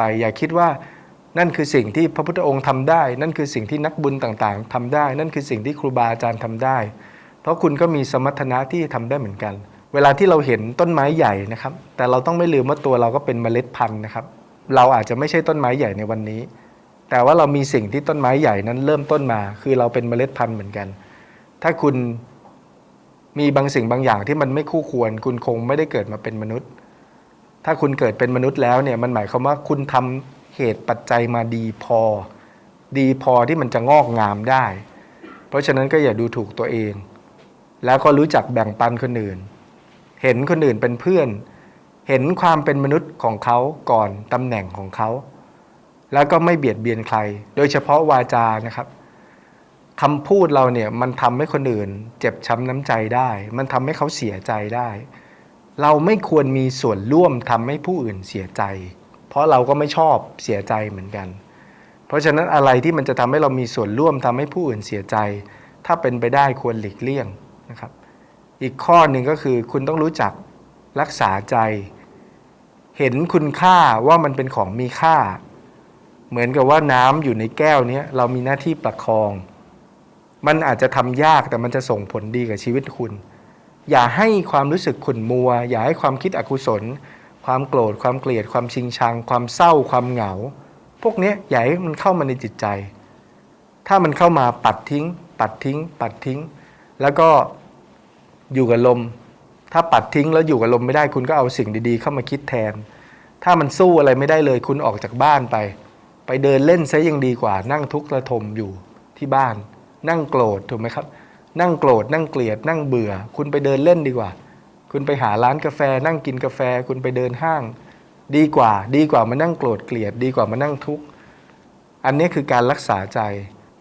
ไป อย่าคิดว่านั่นคือสิ่งที่พระพุทธองค์ทำได้ นั่นคือสิ่งที่นักบุญต่างๆทำได้ นั่นคือสิ่งที่ครูบาอาจารย์ทำได้ เพราะคุณก็มีสมรรถนะที่ทำได้เหมือนกัน เวลาที่เราเห็นต้นไม้ใหญ่นะครับ แต่เราต้องไม่ลืมว่าตัวเราก็เป็นเมล็ดพันธุ์นะครับ เราอาจจะไม่ใช่ต้นไม้ใหญ่ในวันนี้ แต่ว่าเรามีสิ่งที่ต้นไม้ใหญ่นั้นเริ่มต้นมา คือเราเป็นเมล็ดพันธุ์เหมือนกัน ถ้าคุณมีบางสิ่งบางอย่างที่มันไม่คู่ควร คุณคงไม่ได้เกิดมาเป็นมนุษย์ ถ้าคุณเกิดเป็นมนุษย์แล้วเนี่ยมันหมายความว่าคุณทำเหตุปัจจัยมาดีพอ ดีพอที่มันจะงอกงามได้ เพราะฉะนั้นก็อย่าดูถูกตัวเอง แล้วก็รู้จักแบ่งปันคนอื่น เห็นคนอื่นเป็นเพื่อน เห็นความเป็นมนุษย์ของเขาก่อนตำแหน่งของเขา แล้วก็ไม่เบียดเบียนใคร โดยเฉพาะวาจานะครับคำพูดเราเนี่ยมันทำให้คนอื่น เจ็บช้ำน้ำใจได้ มันทำให้เขาเสียใจได้ เราไม่ควรมีส่วนร่วมทำให้ผู้อื่นเสียใจ เพราะเราก็ไม่ชอบเสียใจเหมือนกัน เพราะฉะนั้นอะไรที่มันจะทำให้เรามีส่วนร่วมทำให้ผู้อื่นเสียใจ ถ้าเป็นไปได้ควรหลีกเลี่ยงนะครับ อีกข้อหนึ่งก็คือคุณต้องรู้จักรักษาใจ เห็นคุณค่าว่ามันเป็นของมีค่า เหมือนกับว่าน้ำอยู่ในแก้วนี้เรามีหน้าที่ประคอง มันอาจจะทำยากแต่มันจะส่งผลดีกับชีวิตคุณ อย่าให้ความรู้สึกขุ่นมัว อย่าให้ความคิดอกุศล ความโกรธ ความเกลียด ความชิงชัง ความเศร้า ความเหงา พวกนี้อย่าให้มันเข้ามาในจิตใจ ถ้ามันเข้ามาปัดทิ้ง ปัดทิ้ง ปัดทิ้ง แล้วก็อยู่กับลม ถ้าปัดทิ้งแล้วอยู่กับลมไม่ได้คุณก็เอาสิ่งดีๆ เข้ามาคิดแทน ถ้ามันสู้อะไรไม่ได้เลย คุณออกจากบ้านไป ไปเดินเล่นซะยังดีกว่า นั่งทุกข์ระทมอยู่ที่บ้าน นั่งโกรธถูกไหมครับ นั่งโกรธนั่งเกลียด นั่งเบื่อ คุณไปเดินเล่นดีกว่า คุณไปหาร้านกาแฟ นั่งกินกาแฟ คุณไปเดินห้าง ดีกว่า ดีกว่ามานั่งโกรธเกลียด ดีกว่ามานั่งทุกข์อันนี้คือการรักษาใจ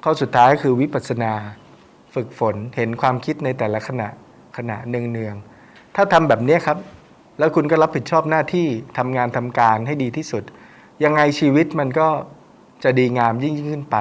ข้อสุดท้ายคือวิปัสสนา ฝึกฝนเห็นความคิดในแต่ละขณะขณะเนืองๆถ้าทำแบบนี้ครับ แล้วคุณก็รับผิดชอบหน้าที่ทำงานทำการให้ดีที่สุด ยังไงชีวิตมันก็จะดีงามยิ่งขึ้นไป